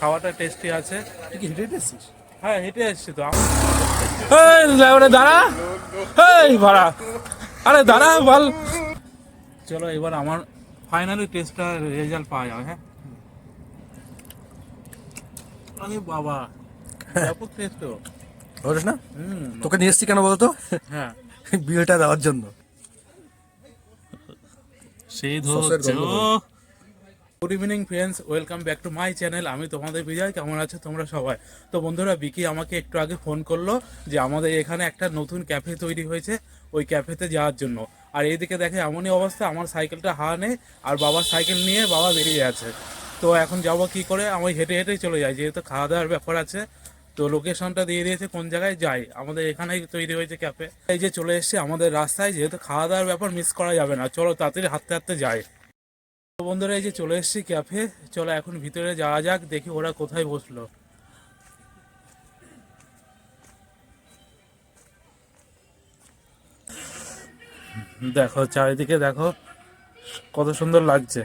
খাওয়াটা টেস্টি আছে। তুই কি হেঁটে এসছিস? হ্যাঁ হেঁটে এসছি তো। এই দাঁড়া। এই ভাড়া। আরে দাঁড়া বল। চলো এবার আমার ফাইনালি টেস্টটা রেজাল্ট পাওয়া যাবে হ্যাঁ? আরে বাবা ব্যাপক টেস্ট তো। বলিস না? তোকে নিয়ে এসছি কেন বলতো? হ্যাঁ। বিলটা দেওয়ার জন্য। সেই ধরছে good evening friends welcome back to my channel আমি তোমাদের বিজয়। কেমন আছো তোমরা সবাই? তো বন্ধুরা বিকি আমাকে একটু আগে ফোন করল যে আমাদের এখানে একটা নতুন ক্যাফে তৈরি হয়েছে ওই ক্যাফেতে যাওয়ার জন্য। আর এইদিকে দেখে এমনই অবস্থা, আমার সাইকেলটা হাওয়া নেই আর বাবার সাইকেল নিয়ে বাবা বেরিয়ে আছে তো এখন যাব কি করে? আমি হেঁটে হেঁটেই চলে যাই, যেহেতু খাওয়া দাওয়ার ব্যাপার আছে। তো লোকেশনটা দিয়ে দিয়েছে কোন জায়গায়? যাই, আমাদের এখানেই তৈরি হয়েছে ক্যাফে এই যে চলে এসেছে আমাদের রাস্তায়, যেহেতু খাওয়া দাওয়ার ব্যাপার মিস করা যাবে না। চলো তাড়াতাড়ি হাঁটতে হাঁটতে যাই। বন্ধুরা, এই যে চলে এসেছি ক্যাফে চলো এখন ভিতরে যাওয়া যাক, দেখি ওরা কোথায় বসল। দেখো, চারিদিকে দেখো, কত সুন্দর লাগছে।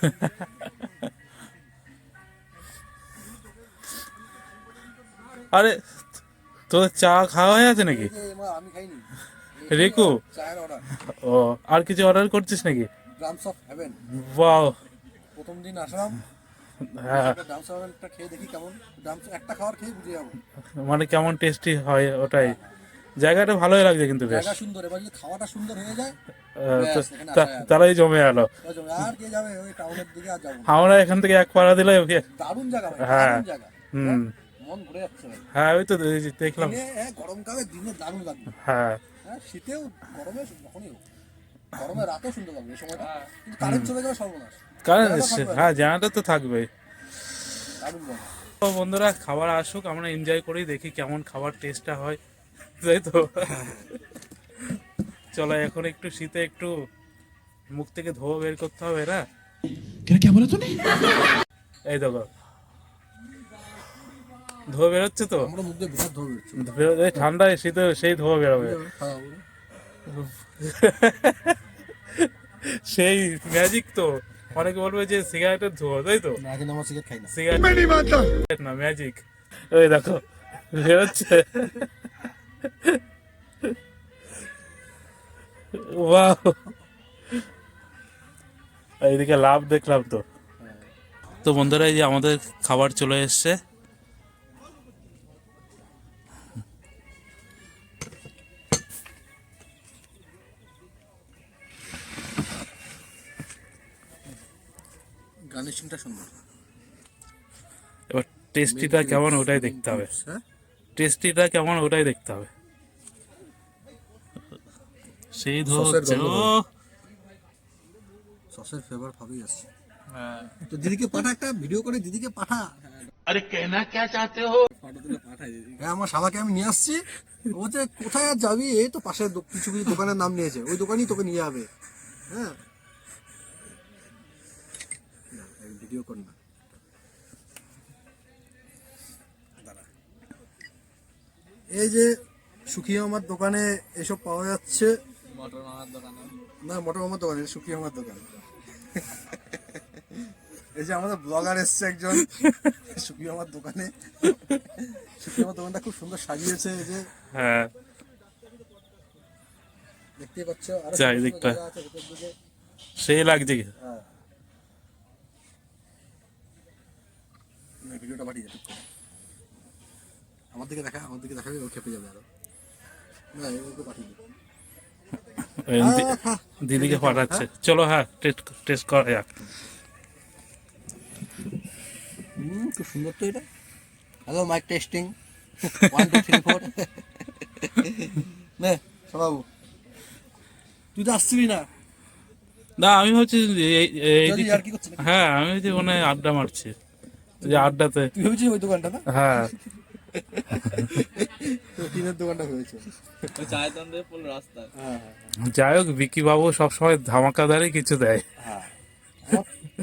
আরে তোদের চা খাওয়া হয়ে আছে নাকি? রিকু? ও আর কিছু অর্ডার করছিস নাকি? ড্রামস অফ হেভেন বাও প্রথম দিন আসলাম। হ্যাঁ। মানে কেমন টেস্টি হয় ওটাই। জায়গাটা ভালোই লাগছে কিন্তু বেশ। জায়গা সুন্দর এবার যদি খাওয়াটা সুন্দর হয়ে যায়। তারাই জমে গেল। আর কে যাবে ওই টাউনের দিকে আর যাব আমরা এখান থেকে এক পাড়া দিলে ওকে। দারুণ জায়গা হ্যাঁ। হুম। মন ঘুরে যাচ্ছে হ্যাঁ ওই তো দেখলাম। হ্যাঁ, গরমকালে দিনে দারুণ লাগবে। হ্যাঁ। হ্যাঁ শীতেও গরমে যখনই গরমে রাতেও সুন্দর লাগবে সময়টা। কিন্তু কারেন্ট চলে যাবে সর্বনাশ। হ্যাঁ জানাটা তো থাকবেই। দারুণ তো বন্ধুরা খাবার আসুক আমরা এনজয় করি দেখি কেমন খাবার টেস্টটা হয়। তাই তো? চলো এখন একটু শীতে একটু মুখ থেকে ধোয়া বের করতে হবে না? এই দেখো। ধোয়া বেরোচ্ছে তো? ঠান্ডায় শীতে সেই ধোয়া বেরোবে। সেই ম্যাজিক তো। অনেকে বলবে যে সিগারেটের ধোয়া তাই তো? না সিগারেট না। ম্যাজিক ওই দেখো বেরোচ্ছে। এইদিকে লাভ দেখলাম তো। তো বন্ধুরা এই যে আমাদের খাবার চলে এসছে। গার্নিশিংটা সুন্দর। এবার টেস্টিটা কেমন ওটাই দেখতে হবে। হ্যাঁ টেস্টিটা কেমন ওটাই দেখতে হবে। সেই ধরছে ও। সসের ফ্লেভার ভাবেই আসছে। তো দিদিকে পাঠা একটা ভিডিও করে দিদিকে পাঠা। আরে কেনা কে চাতে হো? হ্যাঁ আমার শালাকে আমি নিয়ে আসছি। ও বলছে কোথায় আর যাবি? এই তো পাশে কিছু কিছু দোকানের নাম নিয়েছে। ওই দোকানই তোকে নিয়ে যাবে। হ্যাঁ। ভিডিও কর না। এই যে সুখী আমার দোকানে এসব পাওয়া যাচ্ছে। না মোটর মামার দোকানে সুখী আমার দোকানে। এই যে আমাদের ব্লগার এসছে একজন সুখী আমার দোকানে। সুখী আমার দোকানটা খুব সুন্দর সাজিয়েছে এই যে। হ্যাঁ। দেখতেই পাচ্ছ আরও চারিদিকটা। সেই লাগছে কি? হ্যাঁ। ভিডিওটা পাঠিয়ে। আমার দিকে দেখা আমার দিকে দেখাবে ও খেপে যাবে আরও। না ওকে পাঠিয়ে দিদিকে পাঠাচ্ছে। চলো হ্যাঁ টেস্ট টেস্ট করা যাক। হুম খুব সুন্দর তো এটা। Hello mike testing one two three four নে সবাবু। তুই তো আসছিলি না। না আমি ভাবছি যে এই- আর কি করছিস হ্যাঁ আমি ভাবছি মানে আড্ডা মারছি। যে আড্ডাতে তুই ভেবেছিস ওই দোকানটা না হ্যাঁ। পুরো রাস্তায় হ্যাঁ যাই হোক বিকি বাবু সবসময় ধামাকাদারই কিছু দেয়। হ্যাঁ।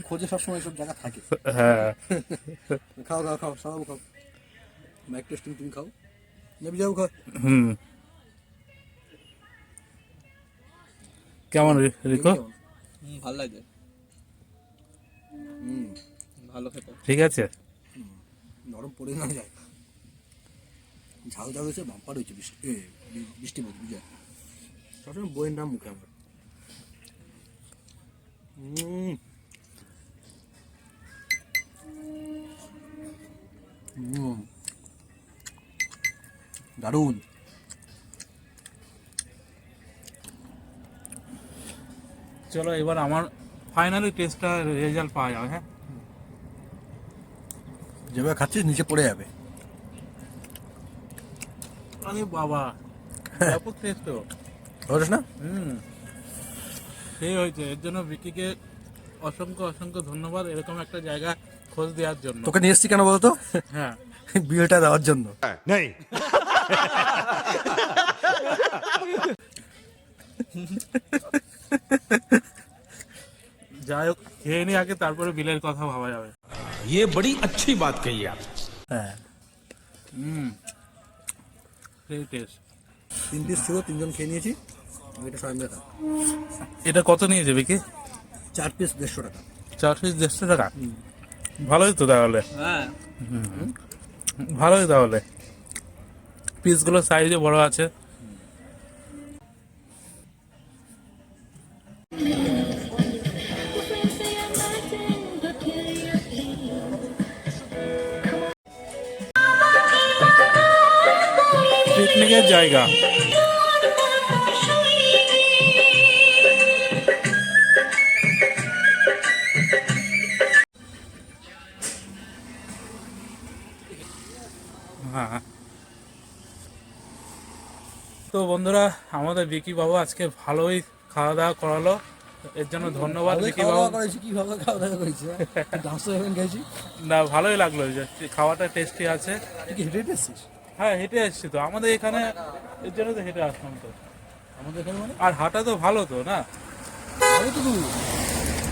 খোঁজে সবসময় সব জায়গা থাকে। হ্যাঁ। খাও খাও খাও সবাই খাও। মাইক টেস্টিং তুমি খাও। যাবি যাও খাও। হুম। কেমন রিকো? হুম ভালো লাগে হুম ভালো খেতে। ঠিক আছে। নরম পড়ে না যায়। ঝাল ঝাল হয়েছে বাম্পার হয়েছে বৃষ্টি বৃষ্টি বিজয় সবসময় বইয়ের নাম মুখে আমার। দারুণ। চলো এবার আমার ফাইনালি টেস্টটা রেজাল্ট পাওয়া যাবে হ্যাঁ? যেভাবে খাচ্ছিস নিচে পড়ে যাবে। আরে বাবা ব্যাপক টেস্ট তো ধরিস না হুম সেই হয়েছে এর জন্য বিকিকে অসংখ্য অসংখ্য ধন্যবাদ এরকম একটা জায়গা খোঁজ দেওয়ার জন্য তোকে নিয়ে এসছি কেন বলতো হ্যাঁ বিয়েটা দেওয়ার জন্য नहीं যাই হোক খেয়ে নি আগে তারপরে বিলের কথা ভাবা যাবে ये बड़ी अच्छी बात कही आप হ্যাঁ হুম সেই টেস্ট তিন পিস ছিল তিনজন খেয়ে নিয়েছি। এটা সবাই মিলে। এটা কত নিয়ে যাবে কি? চার পিস দেড়শো টাকা। চার পিস দেড়শো টাকা? ভালোই তো তাহলে। হ্যাঁ। ভালোই তাহলে। পিসগুলো সাইজে বড় আছে। তো বন্ধুরা আমাদের বিকি বাবু আজকে ভালোই খাওয়া দাওয়া করালো। এর জন্য ধন্যবাদ বিকি খাওয়া বাবু। দাওয়া করেছি খাওয়া দাওয়া করেছি গেছি না ভালোই লাগল যে খাওয়াটা টেস্টি আছে। হেঁটে হ্যাঁ হেঁটে এসছি তো। আমাদের এখানে এর জন্য তো হেঁটে আসলাম তো। আমাদের এখানে মানে? আর হাঁটা তো ভালো তো না? আমি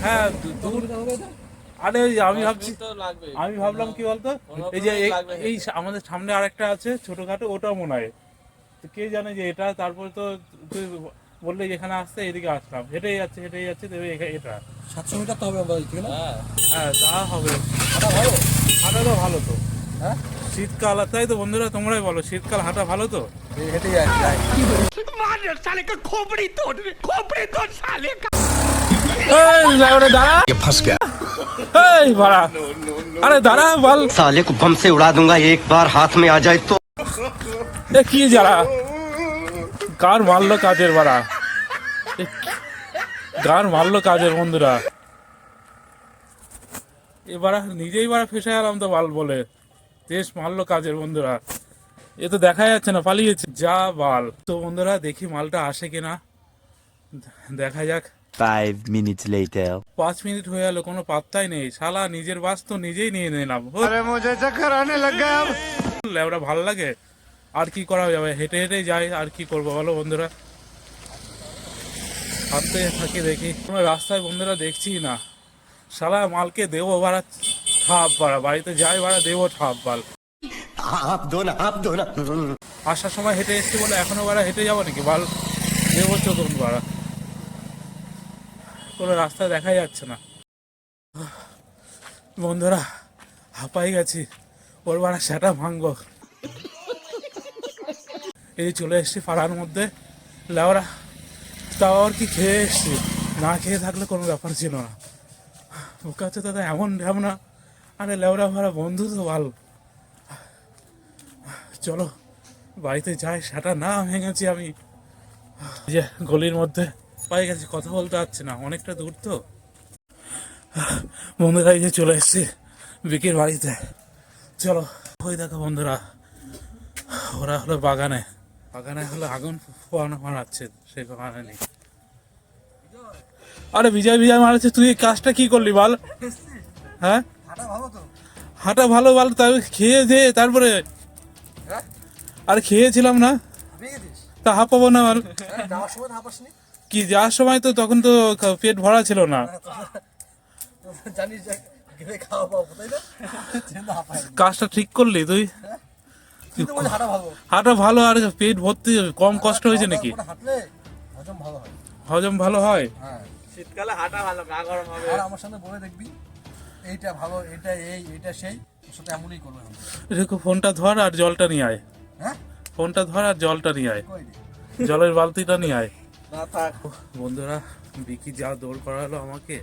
হ্যাঁ দূর আরে ওই আমি ভাবছি আমি ভাবলাম কি বলতো? এই যে এই- এই আমাদের সামনে আরেকটা আছে ছোটখাটো ওটা মনে হয়। কে জানে যে এটা তারপর তো তুই বললে যেখানে আসতে এদিকে আসলাম হেঁটেই যাচ্ছে হেঁটেই যাচ্ছে তবে এখা- এটা সাতশো মিটার তো হবে আমাদের ঠিক না হ্যাঁ হ্যাঁ তা হবে হাঁটা ভালো হাঁটা তো ভালো তো হ্যাঁ শীতকাল তাই তো বন্ধুরা তোমরাই বলো শীতকাল হাঁটা ভালো তো এই হেঁটে যাই যাই साले का खोपड़ी तोड़ खोपड़ी तोड़ साले का দাঁড়া ये फंस गया এই বাড়া আরে দাঁড়া বল साले को बम से उड़ा दूंगा एक बार हाथ में आ जाए तो কি যারা? মারলো কাজের বাড়া। গান মারলো কাজের বন্ধুরা। এবার নিজেই ফেসে গেলাম তো বাল বলে। দেশ মারলো কাজের বন্ধুরা। এ তো দেখা যাচ্ছে না পালিয়েছে যা বাল। তো বন্ধুরা দেখি মালটা আসে কিনা। দেখা যাক। ফাইভ মিনিট লেটার পাঁচ মিনিট হয়ে গেল কোনো পাত্তাই নেই। শালা নিজের বাস তো নিজেই নিয়ে নিলাম। লেবরা ভালো লাগে? আর কি করা যাবে? হেঁটে হেঁটে যাই আর কি করব বলো বন্ধুরা? হাঁটতে থাকি দেখি। কোনো রাস্তায় বন্ধুরা দেখছি না। সালা মালকে দেবো ভাড়া ঠাপ ভাড়া। বাড়িতে যাই ভাড়া দেবো ঠাপ বাল আসার সময় হেঁটে এসছি বলে এখনও ভাড়া হেঁটে যাব নাকি? বাল দেবো চোখুন ভাড়া। কোনো রাস্তা দেখা যাচ্ছে না। বন্ধুরা হাঁপাই গেছি। ওর ভাড়া সেটা ভাঙবো। এই চলে এসছি পাড়ার মধ্যে। লেওরা, তাও আর কি খেয়ে এসছি? না খেয়ে থাকলে কোনো ব্যাপার ছিল না। ওর কাছে দাদা এমন ঢ্যাবনা আরে লেওরা ভাড়া, বন্ধু তো ভালো। চলো, বাড়িতে যাই, সেটা না ভেঙেছি আমি। যে গলির মধ্যে পাই গেছি, কথা বলতে পারছি না, অনেকটা দূর তো। বন্ধুরা, এই যে চলে এসছি বিকির বাড়িতে। চলো, ওই দেখো বন্ধুরা, ওরা হলো বাগানে। বাগানে হলো আগুন পোয়ানো মারাচ্ছে সেই বাগানে নেই। আরে বিজয় বিজয় মারাচ্ছে তুই কাজটা কি করলি বল? হ্যাঁ? হাঁটা ভালো তো। হাঁটা ভালো ভালো তাই খেয়ে দে তারপরে। হ্যাঁ? আরে খেয়েছিলাম না। তা হাঁপাবো না আর। হ্যাঁ, যাওয়ার সময় হাঁপাসনি কি যাওয়ার সময় তো তখন তো পেট ভরা ছিল না। জানিস যে গেলে খাওয়া পাবো তাই না? সেজন্য হাঁপাই কাজটা ঠিক করলি তুই? বলে হাঁটা ভালো। আর পেট ভর্তি কম কষ্ট হয়েছে নাকি? হজম ভালো হয়। হজম ভালো হয়? হ্যাঁ। শীতকালে হাঁটা ভালো গা গরম হবে। আর আমার সামনে বলে দেখবি এইটা ভালো এটা এই এটা সেই ওর সাথে এমনই করবে ফোনটা ধর আর জলটা নিয়ে আয়। হ্যাঁ? ফোনটা ধর আর জলটা নিয়ে আয়। জলের বালতিটা নিয়ে আয়। না থাক। বন্ধুরা বিকি যা দৌড় করালো আমাকে।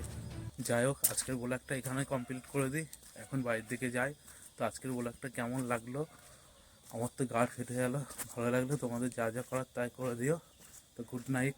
যাই হোক আজকের ব্লগটা এখানে কমপ্লিট করে দিই। এখন বাড়ির দিকে যাই। তো আজকের ব্লগটা কেমন লাগল? আমার তো গা ফেটে গেলো। ভালো লাগল তোমাদের যা যা করার তাই করে দিও। তো গুড নাইট